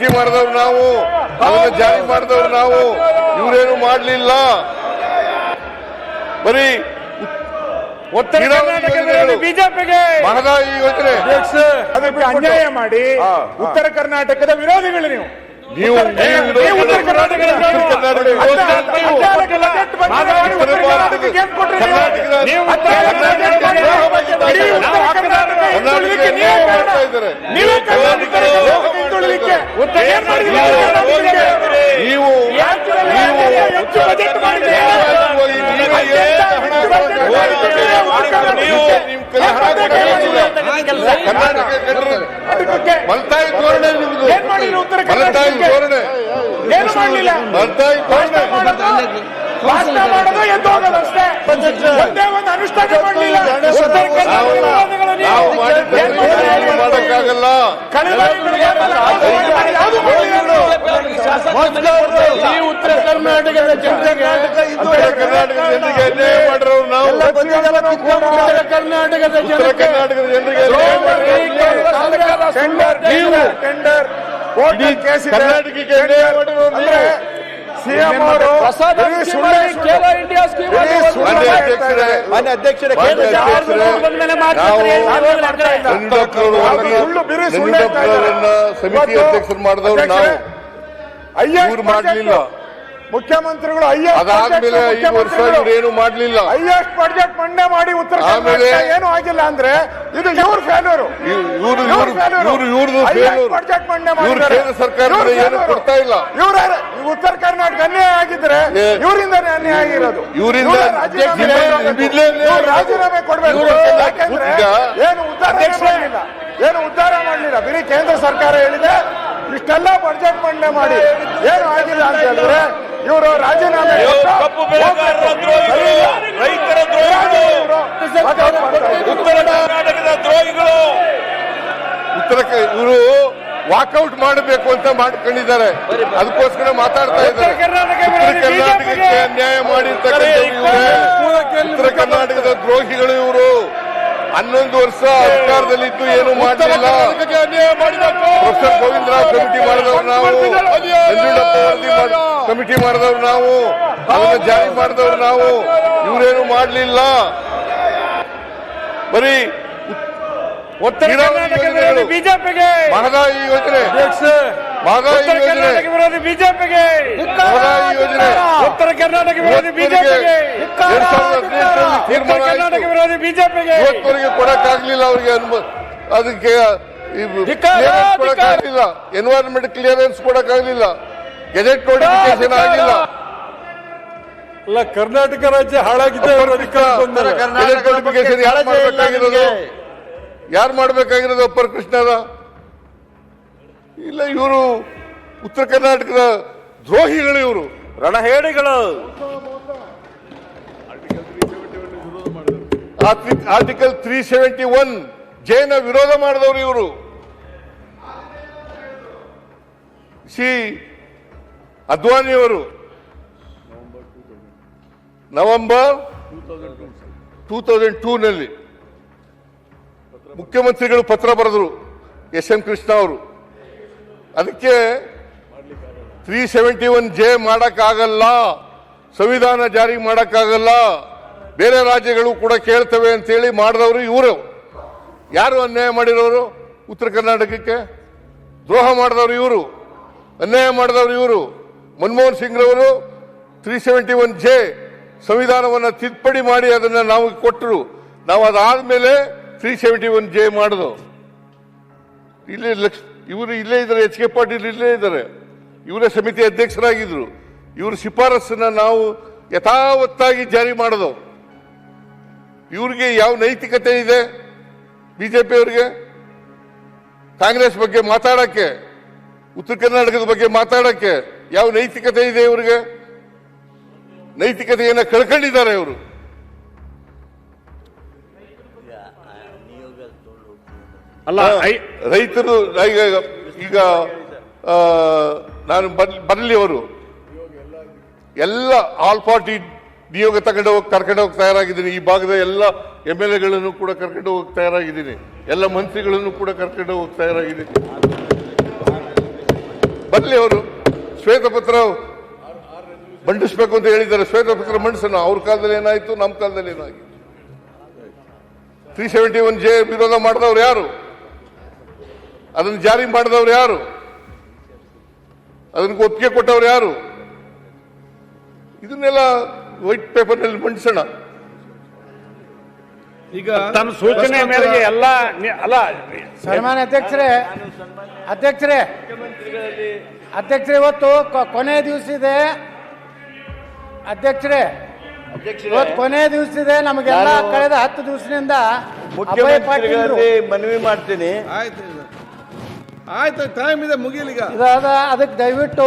Committee ಮಾಡಿದವ್ರು ನಾವು ಅದನ್ನ ಜಾರಿ ಮಾಡಿದವ್ರು ನಾವು. ಇವರೇನು ಮಾಡಲಿಲ್ಲ. ಬರೀ ಉತ್ತರ ಕರ್ನಾಟಕದಲ್ಲಿ. ಬಿಜೆಪಿಗೆ ಮಹದಾಯಿ ಯೋಜನೆ. ಅದಕ್ಕೆ ಅನ್ಯಾಯ ಮಾಡಿ ಉತ್ತರ ಕರ್ನಾಟಕದ ವಿರೋಧಿಗಳು ನೀವು. ನೀವು ಉತ್ತರ ಕರ್ನಾಟಕದ ಉತ್ತರ ಕರ್ನಾಟಕದ ನೀವು. ಅಡ್ಡಾಲಕ್ಕೆ ಬಜೆಟ್ ಬಂದ್ರೆ ಮಾಡಿ ಉತ್ತರ ಕರ್ನಾಟಕಕ್ಕೆ ಏನ್ ಕೊಟ್ರಿ ನೀವು? ಕರ್ನಾಟಕದ- ನೀವು ಉತ್ತರ ಕರ್ನಾಟಕಕ್ಕೆ ಕರ್ನಾಟಕದ- ಇಡೀ ಉತ್ತರ ಕರ್ನಾಟಕ ಹಿಂದುಳಿಲಿಕ್ಕೆ ಕರ್ನಾಟಕದ ನೀವೇ ದ್ರೋಹ ಕಾರಣ. ಮಾಡ್ತಾ ಇದ್ದಾರೆ. ನೀವೇ ಕರ್ನಾಟಕದ ದ್ರೋಹ ಹಿಂದುಳಿಲಿಕ್ಕೆ ಉತ್ತರ ಏನ್ ಮಾಡಿದ್ರಿ ಕರ್ನಾಟಕಕ್ಕೆ? ನೀವು ರಾಜ್ಯದಲ್ಲಿ ನೀವು ಹೆಚ್ಚು ಬಜೆಟ್ ಮಾಡಿದ್ರೆ ನೀವು ನಿಮ್ ಕೈ ಹಣ ಕೊಡೋದಿಲ್ಲ. ಕರ್ನಾಟಕ ಕಟ್ಟರೆ ಮಲ್ತಾಯಿ ಧೋರಣೆ ನಿಮ್ದು ಏನ್ ಮಾಡಿದ್ರು ಉತ್ತರ ಮಲ್ತಾಯಿ ಕರ್ನಾಟಕಕ್ಕೆ? ಧೋರಣೆ ಏನು ಮಾಡಲಿಲ್ಲ ಮಲ್ತಾಯಿ ಧೋರಣೆ ಭಾಷಣ ಮಾಡೋದು ಎದ್ದು ಹೋಗೋದು ಅಷ್ಟೇ ಒಂದೇ ಒಂದು ಅನುಷ್ಠಾನ ಮಾಡಲಿಲ್ಲ ಮಾಡಕ್ಕಾಗಲ್ಲ. ಈ ಉತ್ತರ ಕರ್ನಾಟಕದ ಜನತೆಗೆ ಕರ್ನಾಟಕದ ಜನರಿಗೆ ಅನ್ಯಾಯ ಮಾಡಿರೋರು ನಾವು ಕರ್ನಾಟಕದ ಮಾಡಿರೋರು ಸಿಎಂ ಅವರು ಮಾನ್ಯ ಅಧ್ಯಕ್ಷರೇ, ಸಮಿತಿ ಅಧ್ಯಕ್ಷರು ಮಾಡಿದವರು ನಾವು. ಮಾಡ್ಲಿಲ್ಲ. ಮುಖ್ಯಮಂತ್ರಿಗಳು ಅಯ್ಯೋ ಅದಾದ್ಮೇಲೆ ಈ ವರ್ಷ ಇವ್ರೇನು ಮಾಡ್ಲಿಲ್ಲ. ಹೈಯೆಸ್ಟ್ ಬಜೆಟ್ ಮಂಡನೆ ಮಾಡಿ ಉತ್ತರ ಏನು ಆಗಿಲ್ಲ ಅಂದ್ರೆ ಇದು ಇವ್ರ ಫೇಲ್ಯೂರ್ ಮಂಡನೆ ಇವ್ರು ಮಾಡಿದ್ದಾರೆ. ಇವ್ರ ಏನು. ಕೊಡ್ತಾ ಇಲ್ಲ. ಇವ್ರ ಉತ್ತರ ಕರ್ನಾಟಕ ಅನ್ಯಾಯ ಆಗಿದ್ರೆ ಇವರಿಂದ ಅನ್ಯಾಯ ಆಗಿರೋದು. ಇವರಿಂದ ಇವ್ರ ರಾಜೀನಾಮೆ ಕೊಡ್ಬೇಕು. ಯಾಕೆಂದ್ರೆ ಏನು ಉದ್ಧಾರ ಮಾಡಲಿಲ್ಲ. ಏನು ಉದ್ಧಾರ ಮಾಡಲಿಲ್ಲ. ಬರೀ ಕೇಂದ್ರ ಸರ್ಕಾರ ಹೇಳಿದೆ. ಇಷ್ಟೆಲ್ಲ ಬಜೆಟ್ ಮಂಡನೆ ಮಾಡಿ. ಏನು ಆಗಿಲ್ಲ ಅಂತ ಹೇಳಿದ್ರೆ ಇವರು ರಾಜೀನಾಮೆ ಕಪ್ಪು ಬೆಳೆಗಾರರ ದ್ರೋಹಿಗಳು, ರೈತರ ದ್ರೋಹಿಗಳು, ಉತ್ತರ ಕರ್ನಾಟಕದ ದ್ರೋಹಿಗಳು. ಉತ್ತರ ಇವರು ವಾಕೌಟ್ ಮಾಡಬೇಕು ಅಂತ ಮಾಡ್ಕೊಂಡಿದ್ದಾರೆ. ಅದಕ್ಕೋಸ್ಕರ ಮಾತಾಡ್ತಾ ಇದ್ದಾರೆ. ಕರ್ನಾಟಕಕ್ಕೆ ಅನ್ಯಾಯ ಮಾಡಿರ್ತಕ್ಕಂಥ ಇವರೇ. ಉತ್ತರ ಕರ್ನಾಟಕದ ದ್ರೋಹಿಗಳು ಇವರು. ಹನ್ನೊಂದು ವರ್ಷ ಅಧಿಕಾರದಲ್ಲಿದ್ದು ಏನು ಮಾಡಲಿಲ್ಲ. ಪ್ರೊಫೆಸರ್ ಗೋವಿಂದರಾವ್ ಕಮಿಟಿ ಮಾಡಿದವರು ನಾವು. ನಂಜುಂಡಪ್ಪ ಕಮಿಟಿ ಮಾಡಿದವರು ನಾವು. ಅದನ್ನ ಜಾರಿ ಮಾಡಿದವರು ನಾವು. ಇವರೇನು ಮಾಡಲಿಲ್ಲ. ಬರೀ ಉತ್ತರ ಬಿಜೆಪಿಗೆ. ಮಹದಾಯಿ ಯೋಜನೆ. ಮಹದಾಯಿ ಯೋಜನೆ ಕರ್ನಾಟಕ ವಿರೋಧಿ ಬಿಜೆಪಿಗೆ ಮಹದಾಯಿ ಯೋಜನೆ ಉತ್ತರ ಕರ್ನಾಟಕ ವಿರೋಧಿ ಇವತ್ತವರೆಗೆ ಬಿಜೆಪಿಗೆ ಎರಡ್ ಸಾವಿರದ ಹದಿನೆಂಟರಲ್ಲಿ ಉತ್ತರ ತೀರ್ಮಾನ ಕರ್ನಾಟಕ ಆಯ್ತು. ವಿರೋಧಿ ಬಿಜೆಪಿಗೆ ಇವತ್ತವರೆಗೆ ಕೊಡಕ್ಕಾಗ್ಲಿಲ್ಲ ಅವ್ರಿಗೆ ಅದಕ್ಕೆ ಕೊಡಕ್ಕಾಗಲಿಲ್ಲ. ಎನ್ವೈರನ್ಮೆಂಟ್ ಕ್ಲಿಯರೆನ್ಸ್ ಕೊಡಕ್ಕಾಗಲಿಲ್ಲ. ಗೆಜೆಟ್ ನೋಟಿಫಿಕೇಶನ್ ಆಗಿಲ್ಲ. ಅಲ್ಲ ಕರ್ನಾಟಕ ರಾಜ್ಯ ಹಾಳಾಗಿದೆ. ಗೆಜೆಟ್ ನೋಟಿಫಿಕೇಶನ್ ಯಾರು ಮಾಡಬೇಕಾಗಿರೋದು? ಯಾರು ಮಾಡ್ಬೇಕಾಗಿರೋದು ಅಪ್ಪರ್ ಕೃಷ್ಣರ? ಇಲ್ಲ ಇವರು ಉತ್ತರ ಕರ್ನಾಟಕದ ದ್ರೋಹಿಗಳು ಇವರು. ರಣಹೇಡಿಗಳು. ಆರ್ಟಿಕಲ್ ತ್ರೀ ಸೆವೆಂಟಿ ಒನ್, ಜೈನ ವಿರೋಧ ಮಾಡಿದವರು ಇವರು. ಸಿ. ಅದ್ವಾನಿಯವರು ನವೆಂಬರ್ ಟೂ ತೌಸಂಡ್ ಟೂ ನಲ್ಲಿ ಮುಖ್ಯಮಂತ್ರಿಗಳು ಪತ್ರ ಬರೆದರು, ಎಸ್ ಎಂ ಕೃಷ್ಣ ಅವರು. ಅದಕ್ಕೆ ತ್ರೀ ಸೆವೆಂಟಿ ಒನ್ ಜೆ ಮಾಡಕ್ಕಾಗಲ್ಲ, ಸಂವಿಧಾನ ಜಾರಿ ಮಾಡಕ್ಕಾಗಲ್ಲ. ಬೇರೆ ರಾಜ್ಯಗಳು ಕೂಡ ಕೇಳ್ತವೆ ಅಂತೇಳಿ ಮಾಡಿದವರು ಇವರು. ಯಾರು ಅನ್ಯಾಯ ಮಾಡಿರೋರು? ಉತ್ತರ ಕರ್ನಾಟಕಕ್ಕೆ? ದ್ರೋಹ ಮಾಡಿದವರು ಇವರು. ಅನ್ಯಾಯ ಮಾಡಿದವರು ಇವರು. ಮನಮೋಹನ್ ಸಿಂಗ್ ರವರು ತ್ರೀ ಸೆವೆಂಟಿ ಒನ್ ಜೆ ಸಂವಿಧಾನವನ್ನು ತಿದ್ದುಪಡಿ ಮಾಡಿ ಅದನ್ನು ನಾವು ಕೊಟ್ಟರು. ನಾವು ಅದಾದ್ಮೇಲೆ ತ್ರೀ ಸೆವೆಂಟಿ ಒನ್ ಜೆ ಮಾಡಿದ್ರು. ಇಲ್ಲೇ ಲಕ್ಷ, ಇವರು ಇಲ್ಲೇ ಇದ್ದಾರೆ, ಎಚ್ ಕೆ ಪಾಟೀಲ್ ಇಲ್ಲೇ ಇದ್ದಾರೆ. ಇವರೇ ಸಮಿತಿ ಅಧ್ಯಕ್ಷರಾಗಿದ್ರು. ಇವರು ಶಿಫಾರಸ್ಸನ್ನು ನಾವು ಯಥಾವತ್ತಾಗಿ ಜಾರಿ ಮಾಡೋದು ಇವ್ರಿಗೆ ಯಾವ ನೈತಿಕತೆ ಇದೆ? ಬಿಜೆಪಿ ಅವರಿಗೆ ಕಾಂಗ್ರೆಸ್ ಬಗ್ಗೆ ಮಾತಾಡಕ್ಕೆ ಉತ್ತರ ಕರ್ನಾಟಕದ ಬಗ್ಗೆ ಮಾತಾಡಕ್ಕೆ ಯಾವ ನೈತಿಕತೆ ಇದೆ ಇವರಿಗೆ? ನೈತಿಕತೆಯನ್ನ ಕಳ್ಕೊಂಡಿದ್ದಾರೆ ಇವರು. ಅಲ್ಲ ರೈತರು ಈಗ ಈಗ ನಾನು ಬರಲಿ ಅವರು. ಎಲ್ಲ ಆಲ್ ಪಾರ್ಟಿ ನಿಯೋಗ ತಗೊಂಡು ಹೋಗಿ ಕರ್ಕೊಂಡು ಹೋಗಿ ತಯಾರಾಗಿದ್ದೀನಿ. ಈ ಭಾಗದ ಎಲ್ಲ ಎಂ ಎಲ್ ಎಗಳನ್ನು ಕೂಡ ಕರ್ಕೊಂಡು ಹೋಗಿ ತಯಾರಾಗಿದ್ದೀನಿ. ಎಲ್ಲ ಮಂತ್ರಿಗಳನ್ನು ಕೂಡ ಕರ್ಕೊಂಡು ಹೋಗಿ ತಯಾರಾಗಿದ್ದೀನಿ. ಬರಲಿ ಅವರು. ಶ್ವೇತಪತ್ರ ಮಂಡಿಸ್ಬೇಕು ಅಂತ ಹೇಳಿದ್ದಾರೆ. ಶ್ವೇತಪತ್ರ ಮಂಡಿಸೋಣ. ಅವ್ರ ಕಾಲದಲ್ಲಿ ಏನಾಯ್ತು? ನಮ್ಮ ಕಾಲದಲ್ಲಿ ಏನಾಗಿತ್ತು ತ್ರೀ ಸೆವೆಂಟಿ ಒನ್ ಜೆ ವಿರೋಧ ಮಾಡಿದವ್ರು ಯಾರು? ಅದನ್ನು ಜಾರಿ ಮಾಡಿದವ್ರು ಯಾರು? ಅದನ್ನು ಒಪ್ಪಿಗೆ ಕೊಟ್ಟವ್ರು ಯಾರು? ಇದನ್ನೆಲ್ಲ ವೈಟ್ ಪೇಪರ್ನಲ್ಲಿ ಮಂಡಿಸೋಣ. ಈಗ ತನ್ನ ಸೂಚನೆ ಮೇರೆಗೆ ಎಲ್ಲ ಅಲ್ಲ ಸನ್ಮಾನ್ಯ ಅಧ್ಯಕ್ಷರೇ ಅಧ್ಯಕ್ಷರೇ ಅಧ್ಯಕ್ಷರೇ ಇವತ್ತು ಕೊನೆ ದಿವಸ ಇದೆ. ಅಧ್ಯಕ್ಷರೇ ಇವತ್ತು ಕೊನೆ ದಿವಸ ಇದೆ. ನಮಗೆಲ್ಲ ಕಳೆದ ಹತ್ತು ದಿವಸದಿಂದ ಮುಖ್ಯಮಂತ್ರಿಗಳಲ್ಲಿ ಮನವಿ ಮಾಡ್ತೀನಿ. ಆಯ್ತು. ಆಯ್ತು. ಟೈಮ್ ಇದೆ ಮುಗಿಲಿಗ ಇದಾದ ಅದಕ್ಕೆ ದಯವಿಟ್ಟು